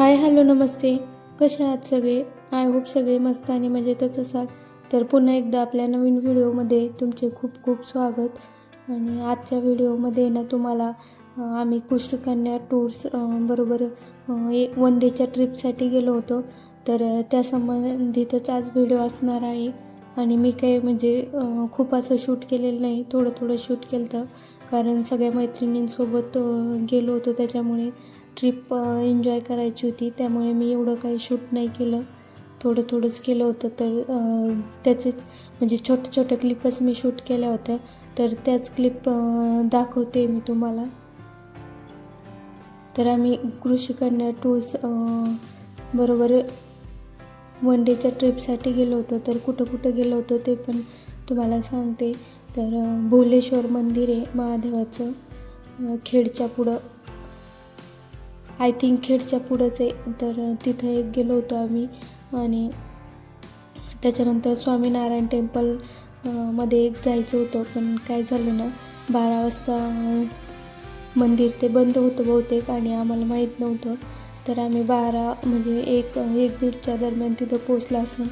Hi hello नमस्ते. कसे आहात सगळे? आय होप सगळे मस्त आणि मजेतच असाल. तर पुन्हा एकदा आपल्या नवीन व्हिडिओमध्ये तुमचे खूप खूप स्वागत. आणि आजच्या व्हिडिओमध्ये ना तुम्हाला आम्ही कुष्ठकन्या टूर्स बरोबर एक वन डेच्या ट्रिपसाठी गेलो होतो. तर त्या संबंधितच आज व्हिडिओ असणार आहे. आणि मी काही म्हणजे खूप असं शूट केलेलं नाही. थोडं थोडं शूट केलं होतं कारण सगळ्या मैत्रिणींसोबत गेलो होतो त्याच्यामुळे. ट्रिप एन्जॉय करायची होती. त्यामुळे मी एवढं काही शूट नाही केलं. थोडं थोडंच केलं होतं तर त्याचेच म्हणजे छोट्या छोट्या क्लिपच मी शूट केल्या होत्या. तर त्याच क्लिप दाखवते मी तुम्हाला. तर आम्ही कृषीकन्या टूर्स बरोबर वन डेच्या ट्रिपसाठी गेलो होतो. तर कुठं कुठं गेलो होतो ते पण तुम्हाला सांगते. तर भोलेश्वर मंदिर आहे महादेवाचं. खेडच्या पुढं. आय थिंक खेडच्या पुढंच आहे तर तिथं एक गेलो होतो आम्ही. आणि त्याच्यानंतर स्वामीनारायण टेम्पलमध्ये एक जायचं होतं पण काय झालं ना बारा वाजता मंदिर ते बंद होतं बहुतेक आणि आम्हाला माहीत नव्हतं. तर आम्ही बारा म्हणजे एक एक दीडच्या दरम्यान तिथं पोचला असं.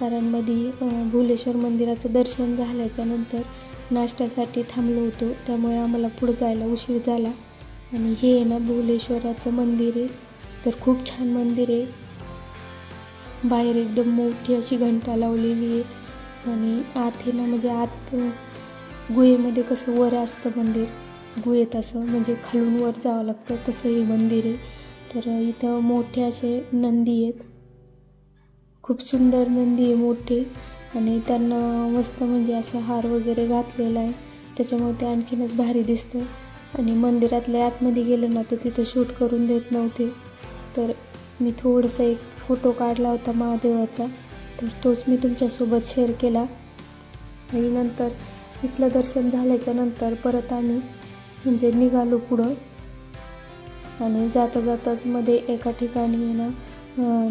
कारण मध्ये भुलेश्वर मंदिराचं दर्शन झाल्याच्यानंतर नाश्त्यासाठी थांबलो होतो. त्यामुळे आम्हाला पुढं जायला उशीर झाला. आणि हे आहे ना भोलेश्वराचं मंदिर आहे. तर खूप छान मंदिर आहे. बाहेर एकदम मोठी अशी घंटा लावलेली आहे. आणि आत आहे ना म्हणजे आत गुहेमध्ये कसं वर असतं मंदिर. गुहेत असं म्हणजे खालून वर जावं लागतं तसं हे मंदिर आहे. तर इथं मोठे असे नंदी आहेत. खूप सुंदर नंदी आहे मोठे. आणि त्यांना मस्त म्हणजे असं हार वगैरे घातलेला आहे. त्याच्यामुळे ते आणखीनच भारी दिसतं. आणि मंदिरातल्या आतमध्ये गेलं ना तर तिथं शूट करून देत नव्हते. तर मी थोडंसं एक फोटो काढला होता महादेवाचा. तर तोच मी तुमच्यासोबत शेअर केला. आणि नंतर इथलं दर्शन झाल्याच्यानंतर परत आम्ही म्हणजे निघालो पुढं. आणि जाता जाताच मध्ये एका ठिकाणी ना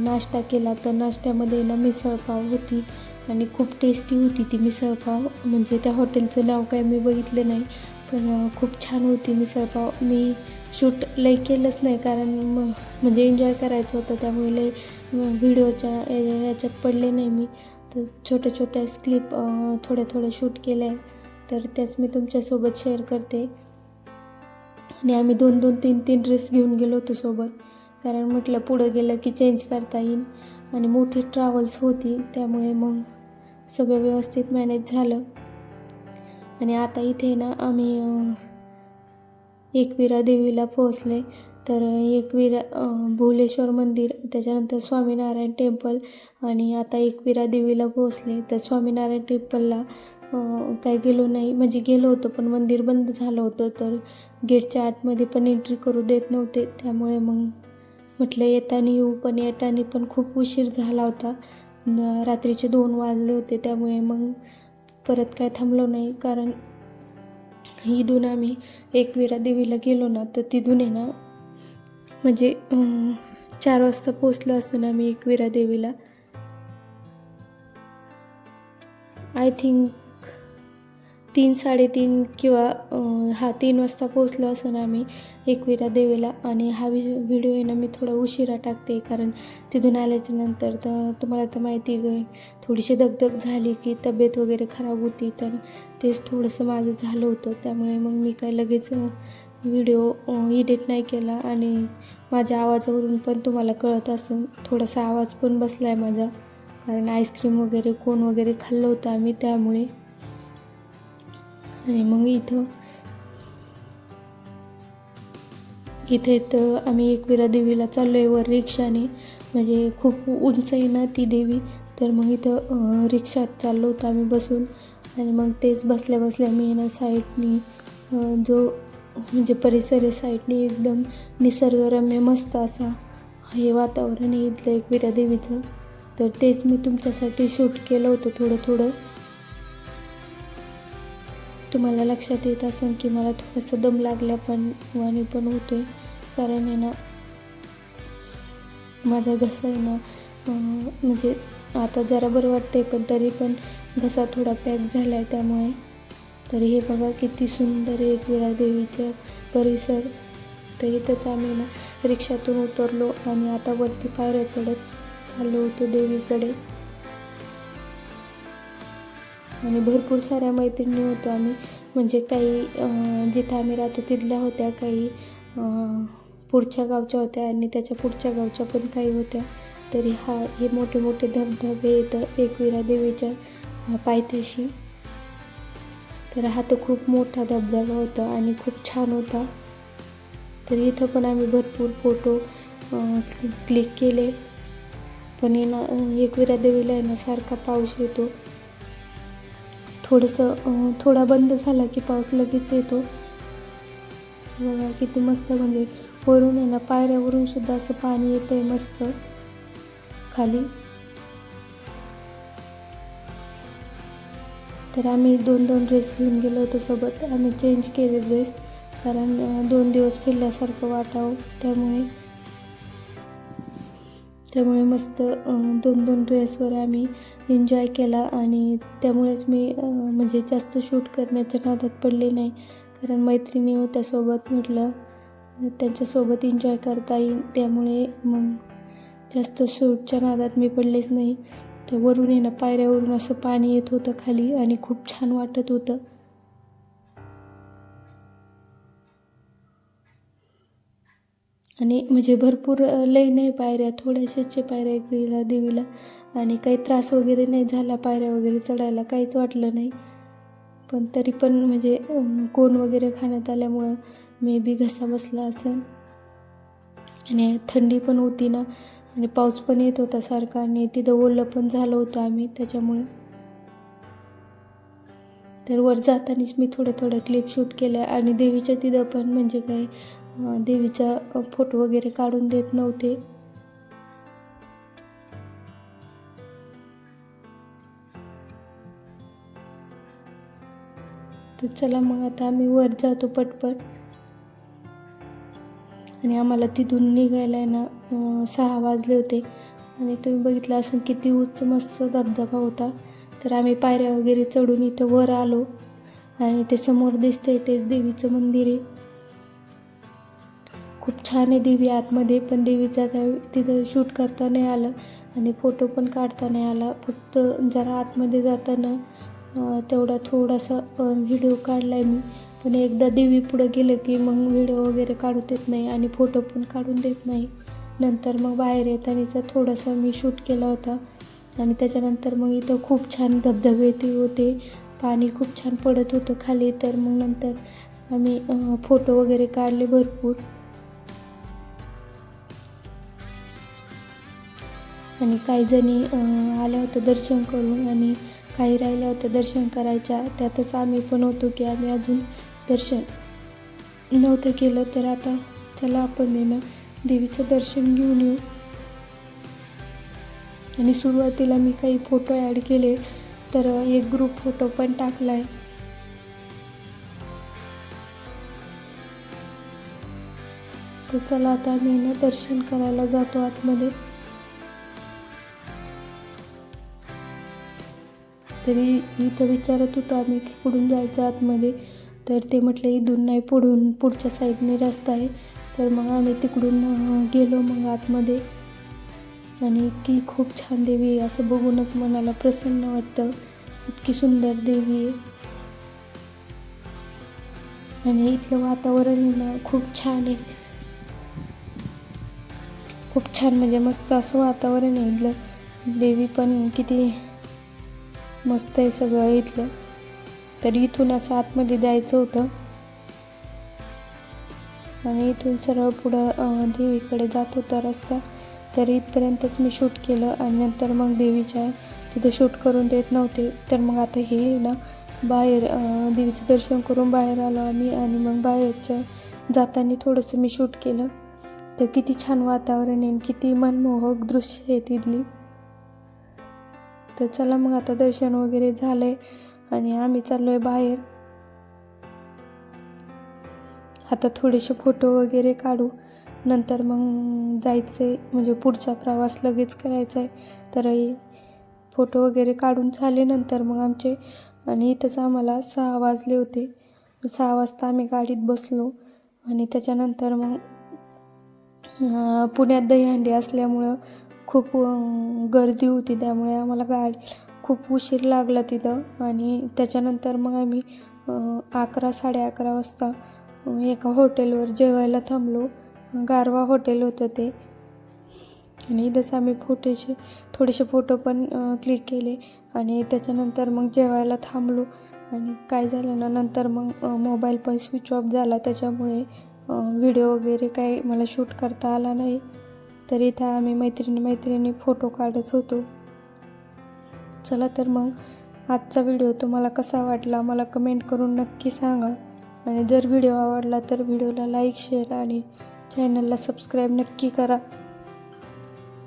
नाश्ता केला. तर नाश्त्यामध्ये ना मिसळपाव होती आणि खूप टेस्टी होती ती मिसळपाव म्हणजे त्या हॉटेलचं नाव काय मी बघितलं नाही. पण खूप छान होती मिसळपाव मी शूट लई केलंच नाही कारण म- म्हणजे एन्जॉय करायचं होतं त्यामुळे लई व्हिडिओच्या याच्यात पडले नाही मी. तर छोट्या छोट्या क्लिप थोड्या थोड्या शूट केल्या आहे. तर त्याच मी तुमच्यासोबत शेअर करते. आणि आम्ही दोन दोन तीन तीन ड्रेस घेऊन गेलो होतो सोबत. कारण म्हटलं पुढं गेलं की चेंज करता येईल. आणि मोठी ट्रॅव्हल्स होती त्यामुळे मग सगळं व्यवस्थित मॅनेज झालं. आणि आता इथे ना आम्ही एकविरा देवीला पोहोचले. तर एकविरा भुवलेश्वर भुलेश्वर मंदिर त्याच्यानंतर स्वामीनारायण टेम्पल आणि आता एकविरा देवीला पोहोचले. तर स्वामीनारायण टेम्पलला काय गेलो नाही. म्हणजे गेलो होतो पण मंदिर बंद झालं होतं. तर गेटच्या आतमध्ये पण एंट्री करू देत नव्हते. त्यामुळे मग म्हटलं येताना येऊ पण येताना पण खूप उशीर झाला होता. रात्रीचे दोन वाजले होते. त्यामुळे मग परत काय थांबलो नाही. कारण इथून आम्ही एकविरा देवीला गेलो ना तर तिथून आहे ना म्हणजे चार वाजता पोचलो असं ना आम्ही एकविरा देवीला. आय थिंक तीन साडेतीन किंवा हा तीन वाजता पोचलो असं ना आम्ही एकविरा देवीला आणि हा वि व्हिडिओ आहे ना मी थोडा उशिरा टाकते कारण तिथून आल्याच्यानंतर तर तुम्हाला तर माहिती आहे थोडीशी दगदग झाली की तब्येत वगैरे खराब होती तर तेच थोडंसं माझं झालं होतं. त्यामुळे मग मी काय लगेच व्हिडिओ एडिट नाही केला आणि माझ्या आवाजावरून पण तुम्हाला कळत असेल थोडासा आवाज पण बसला आहे माझा. कारण आईस्क्रीम वगैरे कोण वगैरे खाल्लं होतं आम्ही त्यामुळे. आणि मग इथं इथे तर आम्ही एकविरा देवीला चाललो आहे वर रिक्षाने. म्हणजे खूप उंच आहे ना ती देवी. तर मग इथं रिक्षात चाललो होतो आम्ही बसून. आणि मग तेच बसल्या बसल्या मी ना साईडनी जो म्हणजे परिसर आहे साईडनी एकदम निसर्गरम्य मस्त असा हे वातावरण आहे इथलं एकविरा देवीचं तर तेच मी तुमच्यासाठी शूट केलं होतं थोडं थोडं. तुम्हाला लक्षात येत असेल की मला थोडंसं दम लागल्या पण वाणी पण होतोय. कारण आहे ना माझा घसा आहे ना म्हणजे आता जरा बरं वाटतंय पण तरी पण घसा थोडा पॅक झाला आहे त्यामुळे. तर हे बघा किती सुंदर एक वेळा देवीचा परिसर. तर इथंच आम्ही ना रिक्षातून उतरलो आणि आता वरती पायऱ्या चढत चाललो होतो देवीकडे. आणि भरपूर साऱ्या मैत्रिणी होतो आम्ही. म्हणजे काही जिथं आम्ही राहतो तिथल्या होत्या काही पुढच्या गावच्या होत्या आणि त्याच्या पुढच्या गावच्या पण काही होत्या. तरी हा हे मोठे मोठे धबधबे येतं एकविरा देवीच्या पायथ्याशी. तर हा तर खूप मोठा धबधबा होता आणि खूप छान होता. तर इथं पण आम्ही भरपूर फोटो क्लिक केले. पण येणं एकविरा देवीला आहे सारखा पाऊस येतो. थोडंसं थोडा बंद झाला की पाऊस लगेच येतो. बघा किती मस्त म्हणजे वरून आहे ना पायऱ्यावरून सुद्धा असं पाणी येतंय मस्त. खाली. तर आम्ही दोन दोन ड्रेस घेऊन गेलो होतो सोबत. आम्ही चेंज केले ड्रेस कारण दोन दिवस फिरल्यासारखं वाटावं त्यामुळे. त्यामुळे मस्त दोन दोन ड्रेसवर आम्ही एन्जॉय केला आणि त्यामुळेच मी म्हणजे जास्त शूट करण्याच्या नादात पडले नाही. कारण मैत्रिणी होत्या सोबत म्हटलं त्यांच्यासोबत एन्जॉय करता येईल. त्यामुळे मग जास्त शूटच्या नादात मी पडलेच नाही. तर वरून आहे ना पायऱ्यावरून असं पाणी येत होतं खाली आणि खूप छान वाटत होतं. आणि म्हणजे भरपूर लय लई नाही पायऱ्या थोड्याशाचे पायऱ्या एकविरा देवीला. आणि काही त्रास वगैरे नाही झाला पायऱ्या वगैरे चढायला काहीच वाटलं नाही. पण तरी पण म्हणजे कोण वगैरे खाण्यात आल्यामुळं मे बी घसा बसला असं. आणि थंडी पण होती ना आणि पाऊस पण येत होता सारखा आणि तिथं ओलं पण झालं होतं आम्ही त्याच्यामुळे. तर वर जातानाच मी थोड्या थोड्या क्लिप शूट केल्या आणि देवीच्या तिथं पण म्हणजे काय देवीचा फोटो वगैरे काढून देत नव्हते. तर चला मग आता आम्ही वर जातो पटपट. आणि आम्हाला तिथून निघायला आहे ना सहा वाजले होते. आणि तुम्ही बघितलं असं किती उंच मस्त धबधबा होता. तर आम्ही पायऱ्या वगैरे चढून इथं वर आलो. आणि ते समोर दिसतंय तेच देवीचं मंदिर आहे. खूप छान आहे देवी आतमध्ये पण देवीचा काय तिथं शूट करता नाही आलं आणि फोटो पण काढता नाही आला. फक्त जरा आतमध्ये जाताना तेवढा थोडासा व्हिडिओ काढला आहे मी. पण एकदा देवी पुढं गेलं की मग व्हिडिओ वगैरे काढू देत नाही आणि फोटो पण काढून देत नाही. नंतर मग बाहेर येतानाचा थोडासा मी शूट केला होता. आणि त्याच्यानंतर मग इथं खूप छान धबधबे ते होते. पाणी खूप छान पडत होतं खाली तर मग नंतर आम्ही फोटो वगैरे काढले भरपूर. आणि काही जणी आल्या होत्या दर्शन करून आणि काही राहिल्या होत्या दर्शन करायच्या. त्यातच आम्ही पण होतो की आम्ही अजून दर्शन नव्हतं केलं तर आता चला आपण येणं ना देवीचं दर्शन घेऊन येऊ. आणि सुरुवातीला मी काही फोटो ॲड केले तर एक ग्रुप फोटो पण टाकला आहे तर चला आता आम्ही ना दर्शन करायला जातो आतमध्ये. तरी इथं विचारत होतो आम्ही की कुठून जायचं आतमध्ये तर ते म्हटलं इथून नाही पुढून पुढच्या साईडने रस्ता आहे. तर मग आम्ही तिकडून गेलो मग आतमध्ये. आणि इतकी खूप छान देवी आहे. असं बघूनच मनाला प्रसन्न वाटतं. इतकी सुंदर देवी आहे. आणि इथलं वातावरण ना खूप छान आहे. खूप छान म्हणजे मस्त असं वातावरण आहे इथलं. देवी पण किती मस्त आहे सगळं इथलं. तर इथून असं आतमध्ये जायचं होतं. आणि इथून सरळ पुढं देवीकडे जात होता रस्ता. तर इथपर्यंतच मी शूट केलं आणि नंतर मग देवीच्या तिथं शूट करून देत नव्हते. तर मग आता हे ना बाहेर देवीचं दर्शन करून बाहेर आलो आम्ही आणि मग बाहेरच्या जाताना थोडंसं मी शूट केलं. तर किती छान वातावरण आहे आणि किती मनमोहक दृश्य आहे तिथली. तर चला मग आता दर्शन वगैरे झालं आहे आणि आम्ही चाललो आहे बाहेर. आता थोडेसे फोटो वगैरे काढू. नंतर मग जायचे म्हणजे पुढचा प्रवास लगेच करायचा आहे तर फोटो वगैरे काढून झाले नंतर मग आमचे. आणि इथंच आम्हाला सहा वाजले होते. सहा वाजता आम्ही गाडीत बसलो. आणि त्याच्यानंतर मग पुण्यात दहीहंडी असल्यामुळं खूप गर्दी होती. त्यामुळे आम्हाला गाडी खूप उशीर लागला तिथं. आणि त्याच्यानंतर मग आम्ही अकरा साडे अकरा वाजता एका हॉटेलवर जेवायला थांबलो. गारवा हॉटेल होतं ते. आणि जसं आम्ही फोटोचे थोडेसे फोटो पण क्लिक केले. आणि त्याच्यानंतर मग जेवायला थांबलो. आणि काय झालं ना नंतर मग मोबाईल पण स्विच ऑफ झाला. त्याच्यामुळे व्हिडिओ वगैरे काही मला शूट करता आला नाही. तर इथं आम्ही मैत्रिणी मैत्रिणी फोटो काढत होतो. चला तर मग आजचा व्हिडिओ तुम्हाला कसा वाटला? मला कमेंट करून नक्की सांगा. आणि जर व्हिडिओ आवडला तर व्हिडिओला लाईक शेअर आणि चॅनलला सबस्क्राईब नक्की करा.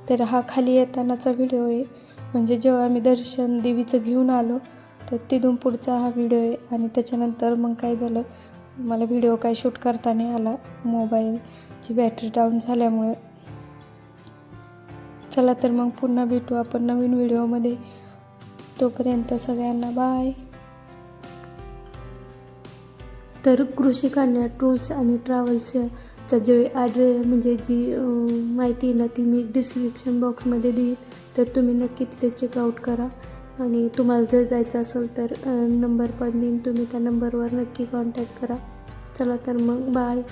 तर हा खाली येतानाचा व्हिडिओ आहे. म्हणजे जेव्हा आम्ही दर्शन देवीचं घेऊन आलो तर तिथून पुढचा हा व्हिडिओ आहे. आणि त्याच्यानंतर मग काय झालं मला व्हिडिओ काय शूट करता नाही आला. मोबाईलची बॅटरी डाऊन झाल्यामुळे. चला तर मग पुन्हा भेटू आपण नवीन व्हिडिओमध्ये. तोपर्यंत सगळ्यांना बाय तर कृषी कन्या टूर्स आणि ट्रॅव्हल्स चा जे ॲड्रे म्हणजे जी माहिती येईल ना ती मी डिस्क्रिप्शन बॉक्समध्ये देईन तर तुम्ही नक्की तिथे चेकआउट करा. आणि तुम्हाला जर जायचं असेल तर नंबर पण देईन. तुम्ही त्या नंबरवर नक्की कॉन्टॅक्ट करा. चला तर मग बाय